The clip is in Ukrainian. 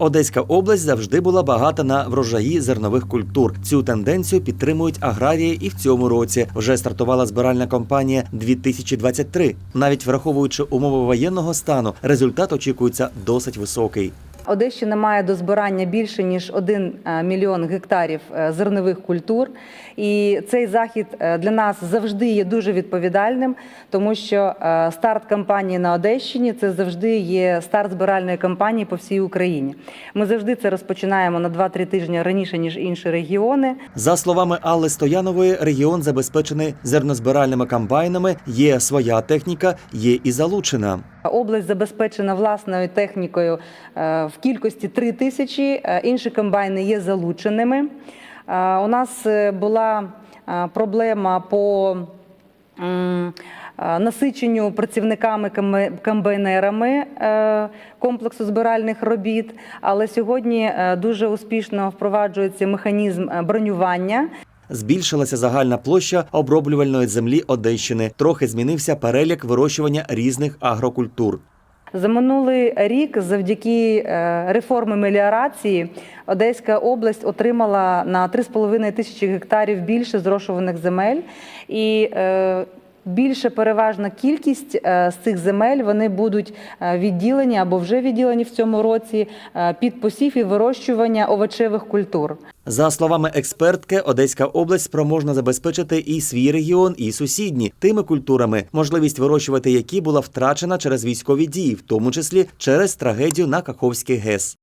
Одеська область завжди була багата на врожаї зернових культур. Цю тенденцію підтримують аграрії і в цьому році. Вже стартувала збиральна кампанія 2023. Навіть враховуючи умови воєнного стану, результат очікується досить високий. Одещина має до збирання більше ніж 1 мільйон гектарів е, зернових культур. І цей захід е, для нас завжди є дуже відповідальним, тому що е, старт кампанії на Одещині це завжди є старт збиральної кампанії по всій Україні. Ми завжди це розпочинаємо на 2-3 тижні раніше ніж інші регіони. За словами Алли Стоянової, регіон забезпечений зернозбиральними комбайнами. Є своя техніка, є і залучена. Область забезпечена власною технікою е, в кількості 3 тисячі. Е, Інші комбайни є залученими. Е, У нас е, була проблема по насиченню працівниками комбайнерами комплексу збиральних робіт. Але сьогодні дуже успішно впроваджується механізм бронювання. Збільшилася загальна площа оброблювальної землі Одещини. Трохи змінився перелік вирощування різних агрокультур. За минулий рік, завдяки е, реформи меліорації, Одеська область отримала на 3,5 тисячі гектарів більше зрошуваних земель. І більша переважна кількість е, з цих земель вони будуть е, відділені або вже відділені в цьому році е, під посів і вирощування овочевих культур. За словами експертки, Одеська область спроможна забезпечити і свій регіон, і сусідні тими культурами, можливість вирощувати які була втрачена через військові дії, в тому числі через трагедію на Каховський ГЕС.